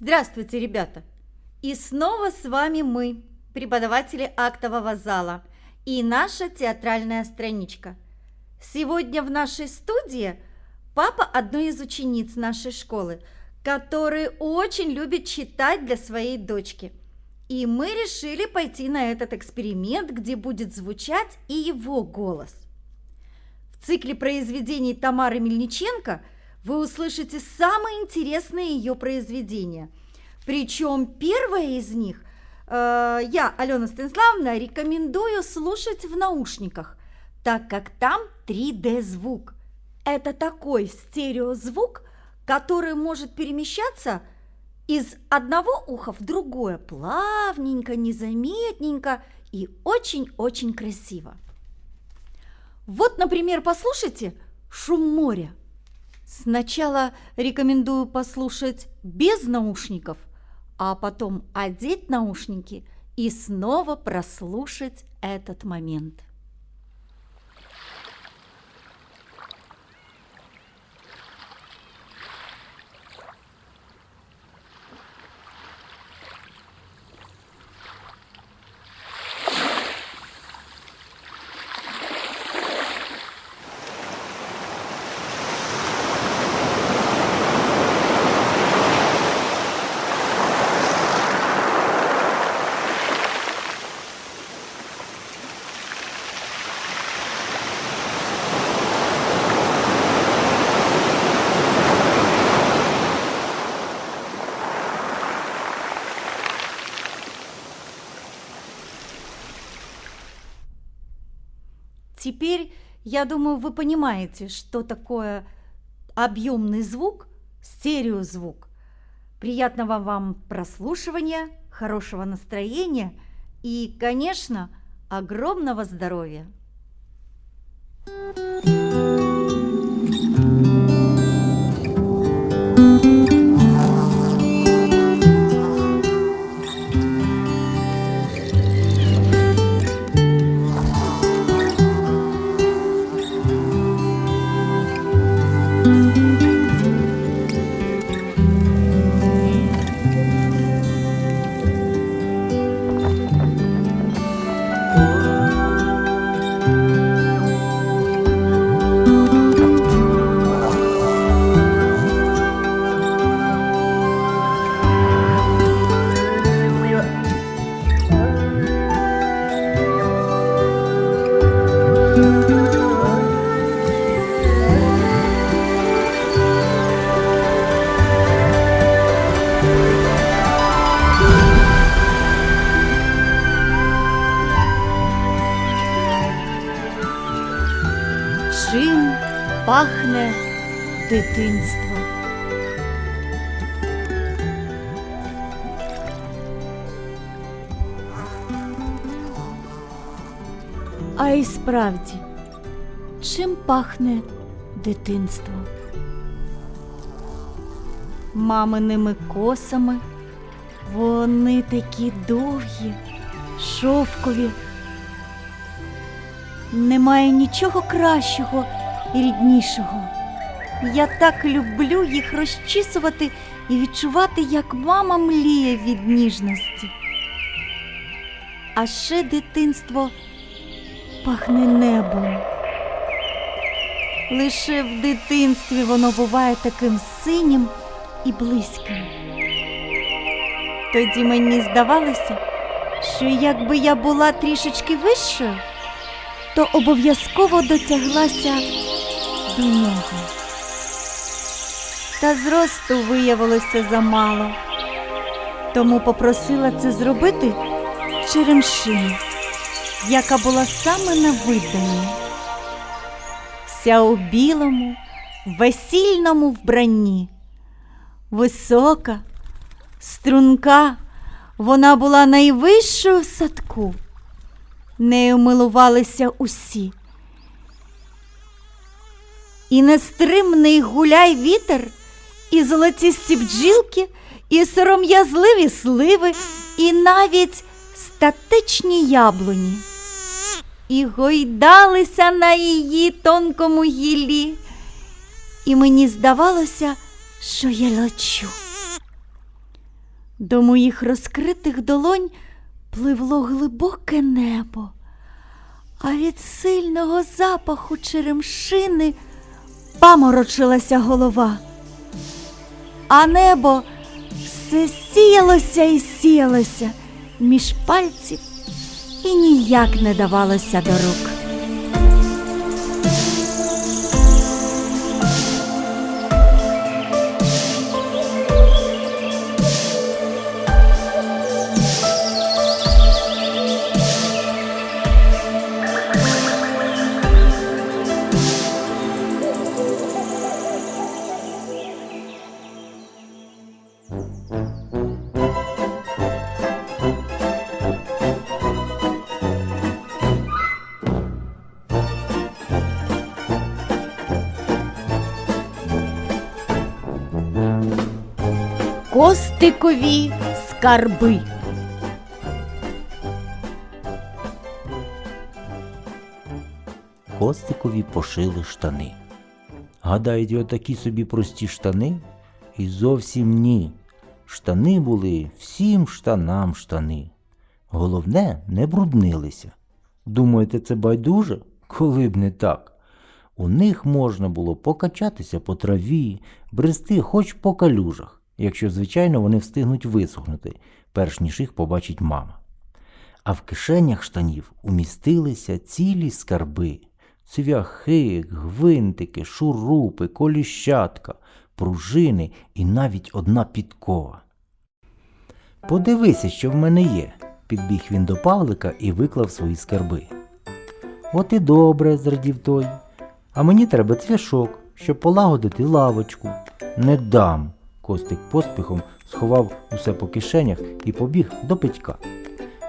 Здравствуйте, ребята! И снова с вами мы, преподаватели актового зала, и наша театральная страничка. Сегодня в нашей студии папа одной из учениц нашей школы, который очень любит читать для своей дочки. И мы решили пойти на этот эксперимент, где будет звучать и его голос. В цикле произведений Тамары Мельниченко вы услышите самые интересные ее произведения. Причем первое из них э, я, Алена Станиславовна, рекомендую слушать в наушниках, так как там 3D-звук. Это такой стереозвук, который может перемещаться из одного уха в другое плавненько, незаметненько и очень-очень красиво. Вот, например, послушайте шум моря. Сначала рекомендую послушать без наушников, а потом одеть наушники и снова прослушать этот момент. Теперь, я думаю, вы понимаете, что такое объемный звук, стереозвук. Приятного вам прослушивания, хорошего настроения и, конечно, огромного здоровья! Чим пахне дитинство? А і справді, чим пахне дитинство? Маминими косами, вони такі довгі, шовкові. Немає нічого кращого і ріднішого. Я так люблю їх розчісувати і відчувати, як мама мліє від ніжності. А ще дитинство пахне небом. Лише в дитинстві воно буває таким синім і близьким. Тоді мені здавалося, що якби я була трішечки вищою, то обов'язково дотяглася до нього. Та зросту виявилося замало, тому попросила це зробити черемшину, яка була саме на виданні. Вся у білому, весільному вбранні. Висока, струнка, вона була найвищою в садку. Нею милувалися усі. І нестримний гуляй вітер, і золотісті бджілки, і сором'язливі сливи, і навіть статичні яблуні. І гойдалися на її тонкому гіллі. І мені здавалося, що я лечу. До моїх розкритих долонь пливло глибоке небо, а від сильного запаху черемшини паморочилася голова. А небо все сіялося і сіялося між пальців і ніяк не давалося до рук. Костикові скарби. Костикові пошили штани. Гадають, отакі собі прості штани? І зовсім ні. Штани були всім штанам штани. Головне, не бруднилися. Думаєте, це байдуже? Коли б не так. У них можна було покачатися по траві, брести хоч по калюжах, якщо, звичайно, вони встигнуть висохнути, перш ніж їх побачить мама. А в кишенях штанів умістилися цілі скарби. Цвяхи, гвинтики, шурупи, коліщатка, пружини і навіть одна підкова. Подивися, що в мене є, підбіг він до Павлика і виклав свої скарби. От і добре, зрадів той. А мені треба цвяшок, щоб полагодити лавочку. Не дам. Костик поспіхом сховав усе по кишенях і побіг до Петька.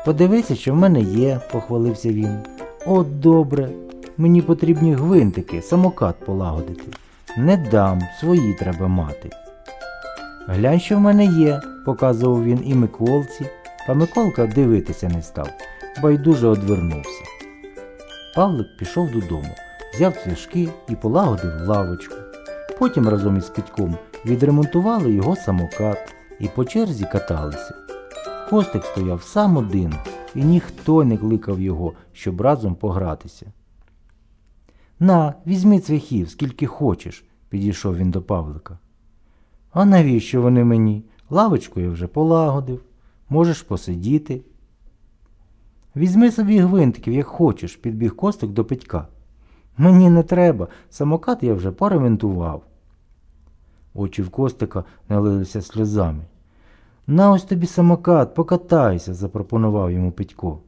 Подивися, що в мене є, похвалився він. От добре. Мені потрібні гвинтики, самокат полагодити. Не дам, свої треба мати. Глянь, що в мене є, показував він і Миколці, та Миколка дивитися не став, байдуже одвернувся. Павлик пішов додому, взяв цвяшки і полагодив лавочку. Потім разом із Петьком відремонтували його самокат і по черзі каталися. Костик стояв сам один, і ніхто не кликав його, щоб разом погратися. На, візьми цвяхів, скільки хочеш, підійшов він до Павлика. А навіщо вони мені? Лавочку я вже полагодив, можеш посидіти. Візьми собі гвинтиків, як хочеш, підбіг Костик до Петька. Мені не треба, самокат я вже поремонтував. Очі в Костика налилися сльозами. На ось тобі самокат, покатайся, запропонував йому Петько.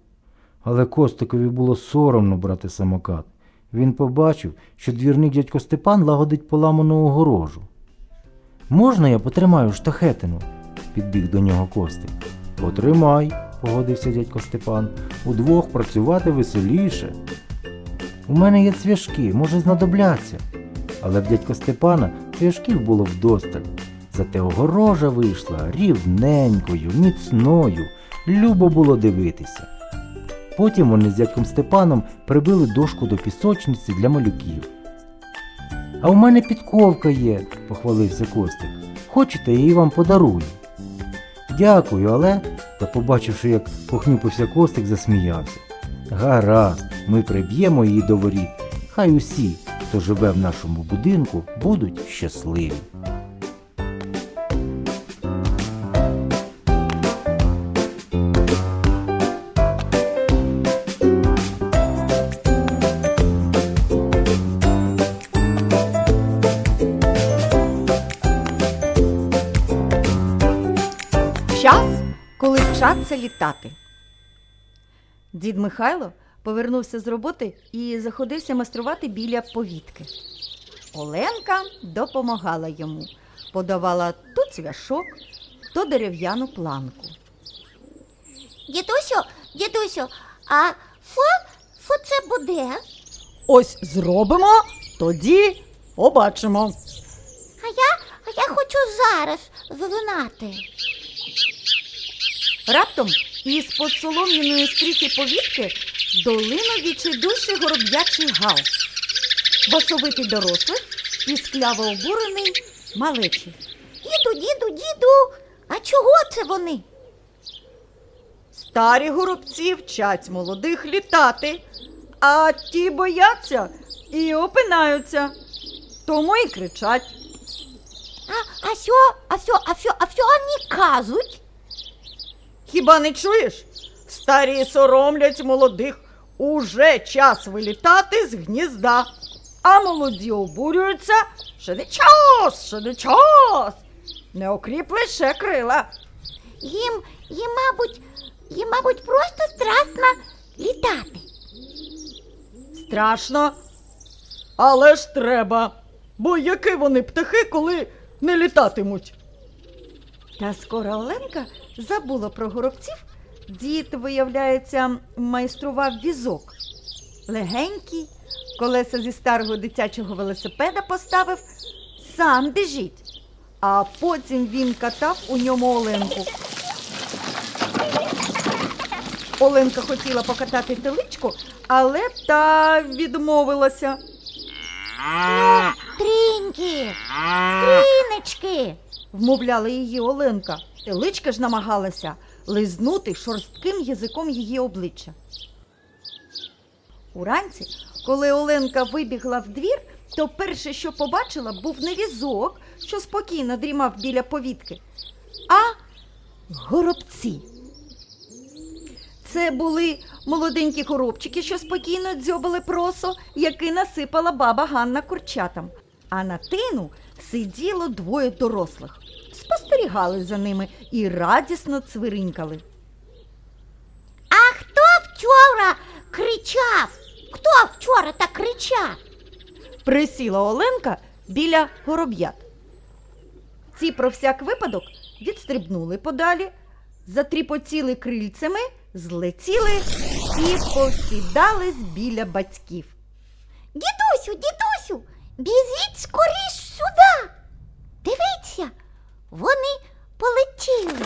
Але Костикові було соромно брати самокат. Він побачив, що двірник дядько Степан лагодить поламану огорожу. Можна я потримаю штахетину? підбіг до нього Костик. Потримай, погодився дядько Степан. Удвох працювати веселіше. У мене є цвяшки, може знадобляться. Але в дядька Степана цвяшків було вдосталь. Зате огорожа вийшла рівненькою, міцною, любо було дивитися. Потім вони з дядьком Степаном прибили дошку до пісочниці для малюків. А у мене підковка є, похвалився Костик. Хочете, я її вам подарую. Дякую, але, та побачивши, як похнюпився Костик, засміявся. Гаразд, ми приб'ємо її до воріт. Хай усі, хто живе в нашому будинку, будуть щасливі. Час, коли вчаться літати. Дід Михайло повернувся з роботи і заходився майструвати біля повітки. Оленка допомагала йому, подавала то цвяшок, то дерев'яну планку. Дідусю, дідусю, а фо, фо це буде? Ось зробимо, тоді побачимо. А я, а я хочу зараз залунати. Раптом із под солом'яної стріхи повітки долинув відчайдуший гороб'ячий гал. Басовитий дорослих і скляво обурений малечий. Діду, діду, діду, а А чого це вони? Старі горобці вчать молодих літати, а ті бояться і опинаються. Тому і кричать. А, а що, а що, а що, а що вони кажуть? Хіба не чуєш? Старі соромлять молодих. Уже час вилітати з гнізда. А молоді обурюються, ще не час, ще не час. Не окріп лише крила. Їм, їм, мабуть, їм, мабуть, просто страшно літати. Страшно. Але ж треба. Бо які вони птахи, коли не літатимуть. Та скоро Оленка забула про горобців. Дід, виявляється, майстрував візок. Легенький, колеса зі старого дитячого велосипеда поставив, сам біжить. А потім він катав у ньому Оленку. Оленка хотіла покатати теличку, але та відмовилася. Тріньки, тріночки. Вмовляла її Оленка. Теличка ж намагалася лизнути шорстким язиком її обличчя. Уранці, коли Оленка вибігла в двір, то перше, що побачила, був не візок, що спокійно дрімав біля повітки, а горобці. Це були молоденькі коробчики, що спокійно дзьобали просо, який насипала баба Ганна курчатам. А на тину сиділо двоє дорослих. Спостерігали за ними і радісно цвиринькали. А хто вчора кричав? Хто вчора так кричав? Присіла Оленка біля гороб'ят. Ці про всяк випадок відстрибнули подалі, затріпотіли крильцями, злетіли і посідались біля батьків. Дідусю, дідусю, бізіть скоріш сюди. Дивіться, вони полетіли.